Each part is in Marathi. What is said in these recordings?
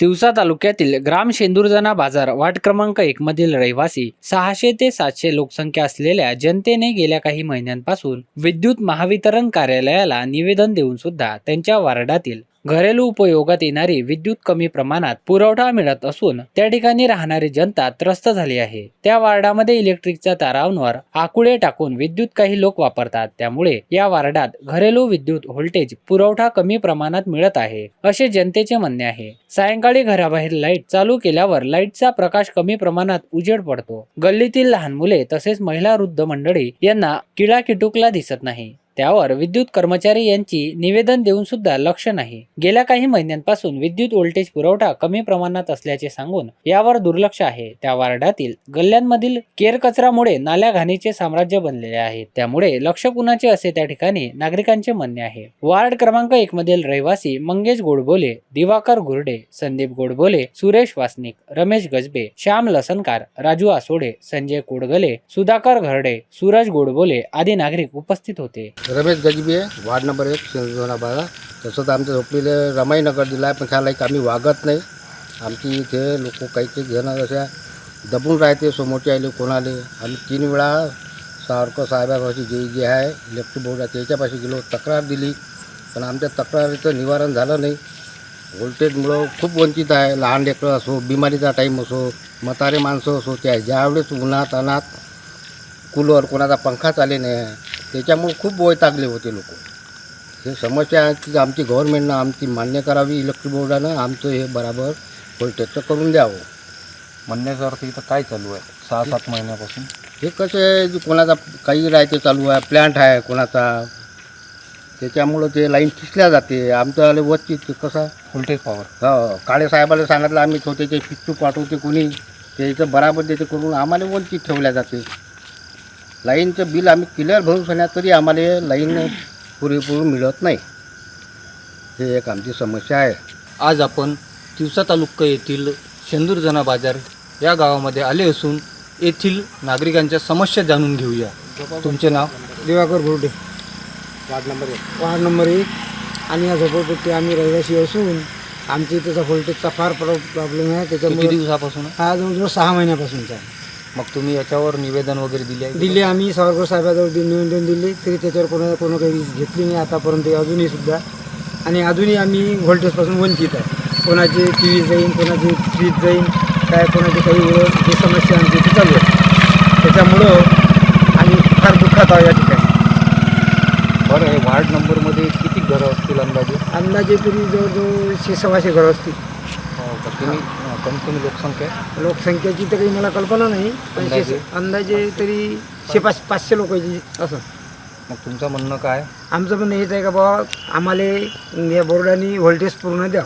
तिवसा तालुक्यातील ग्राम शेंदुरजना बाजार वाट क्रमांक एक मधील रहिवासी सहाशे ते सातशे लोकसंख्या असलेल्या जनतेने गेल्या काही महिन्यांपासून विद्युत महावितरण कार्यालयाला निवेदन देऊन सुद्धा त्यांच्या वार्डातील घरेलू उपयोगात येणारी विद्युत कमी प्रमाणात पुरवठा मिळत असून त्या ठिकाणी राहणारी जनता त्रस्त झाली आहे. त्या वार्डामध्ये इलेक्ट्रिकच्या तारांवर आकुळे टाकून विद्युत काही लोक वापरतात. त्यामुळे या वार्डात घरेलू विद्युत व्होल्टेज पुरवठा कमी प्रमाणात मिळत आहे असे जनतेचे म्हणणे आहे. सायंकाळी घराबाहेर लाइट चालू केल्यावर लाईटचा प्रकाश कमी प्रमाणात उजेड पडतो. गल्लीतील लहान मुले तसेच महिला वृद्ध मंडळी यांना किडा किटुकला दिसत नाही. त्यावर विद्युत कर्मचारी यांची निवेदन देऊन सुद्धा लक्ष नाही. गेल्या काही महिन्यांपासून विद्युत व्होल्टेज पुरवठा कमी प्रमाणात असल्याचे सांगून यावर दुर्लक्ष आहे. त्या वार्डातील गल्ल्यांमधील केर कचरामुळे नाल्या घाणीचे साम्राज्य बनलेले आहे. त्यामुळे लक्ष कुणाचे असे त्या ठिकाणी? नागरिकांचे म्हणणे आहे. वार्ड क्रमांक एक मधील रहिवासी मंगेश गोडबोले दिवाकर गुर्डे संदीप गोडबोले सुरेश वासनिक रमेश गजबे श्याम लसनकार राजू आसोडे संजय कोडगले सुधाकर घरडे सूरज गोडबोले आदी नागरिक उपस्थित होते. रमेश गजबी आहे. वार्ड नंबर एक सिंधुना बाजार तसं तर आमच्या झोपलेले रमाईनगर दिला आहे पण ह्याला एक आम्ही वागत नाही. आमची इथे लोक काही काही घेणार अशा दबून राहते समोरचे आले कोणाले. आम्ही तीन वेळा सारखं साहेबापाशी जे जे आहे इलेक्ट्रिक बोर्ड आहे त्याच्यापाशी गेलो तक्रार दिली. पण आमच्या तक्रारीचं निवारण झालं नाही. व्होल्टेजमुळं खूप वंचित आहे. लहान लेकरं असो बिमारीचा टाईम असो म्हातारे माणसं असो त्या ज्यावेळेस उन्हात अनात कूलर कोणाचा पंखा चाले नाही. आहे त्याच्यामुळे खूप वैतागले होते लोक. हे समस्या आहे की आमची गव्हर्नमेंटनं आमची मान्य करावी इलेक्ट्रिक बोर्डानं आमचं हे बराबर व्होल्टेजचं करून द्यावं. म्हणण्याचा अर्थ इथं काय चालू आहे? सहा सात महिन्यापासून? हे कसं आहे की कोणाचा काही राहते चालू आहे प्लॅन्ट आहे कोणाचा. त्याच्यामुळं ते लाईन खिचल्या जाते. आमचं आले वच्चित ते कसं? व्होल्टेज पॉवर हो काळे साहेबाला सांगितलं आम्ही छोटे ते पिच्चू पाठवते कोणी. त्याचं बराबर देते करून आम्हाला वंचित ठेवल्या जाते. लाईनचं बिल आम्ही क्लिअर भरून सण्यात तरी आम्हाला लाईन पुरेपूर मिळत नाही. हे एक आमची समस्या आहे. आज आपण तिवसा तालुका येथील शेंदूरजना बाजार या गावामध्ये आले असून येथील नागरिकांच्या समस्या जाणून घेऊया. तुमचे नाव? दिवाकर गुरुडे वार्ड नंबर एक. वार्ड नंबर एक. आणि या झोपडपट्टी आम्ही रहिवासी असून आमच्या इथेचा व्होल्टेजचा फार प्रॉ- प्रॉब्लेम आहे. किती त्याच्यामुळे दिवसापासून? हा जवळजवळ सहा महिन्यापासूनचा आहे. मग तुम्ही याच्यावर निवेदन वगैरे दिले आहे दिल्ली आम्ही सावरकर साहेबाजवळ दि- निवेदन दिले तरी त्याच्यावर कोणा कोणा काही घेतली नाही. आतापर्यंत अजूनही सुद्धा. आणि अजूनही आम्ही व्होल्टेजपासून वंचित आहे. कोणाची टी व्ही जाईन कोणाची फ्रीज जाईन काय कोणाची काही ही समस्या आमच्या इथे चालू आहे. त्याच्यामुळं आम्ही फार दुःखात आहोत या ठिकाणी. बरं हे वार्ड नंबरमध्ये किती घरं असतील अंदाजे? अंदाजे तरी जवळजवळ शे सव्वाशे घरं असतील. का? तुम्ही अं, कमीत कमी लोकसंख्या? आहे? लोकसंख्येची तर काही मला कल्पना नाही. पण अंदाजे? शे- अंदाजे तरी शे पाच पाचशे लोकांची असं. मग तुमचं म्हणणं काय? आमचं पण हेच आहे का बाबा आम्हाला या बोर्डाने व्होल्टेज पूर्ण द्या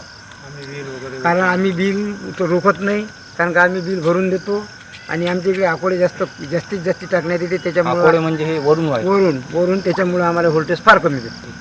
कारण आम्ही बिल तो रोखत नाही कारण का आम्ही बिल भरून देतो आणि आमच्या इकडे आकोडे जास्त जास्तीत जास्त टाकण्यात येते आकोडे त्याच्यामुळे म्हणजे हे वरून वरून वरून त्याच्यामुळे आम्हाला व्होल्टेज फार कमी भेटते.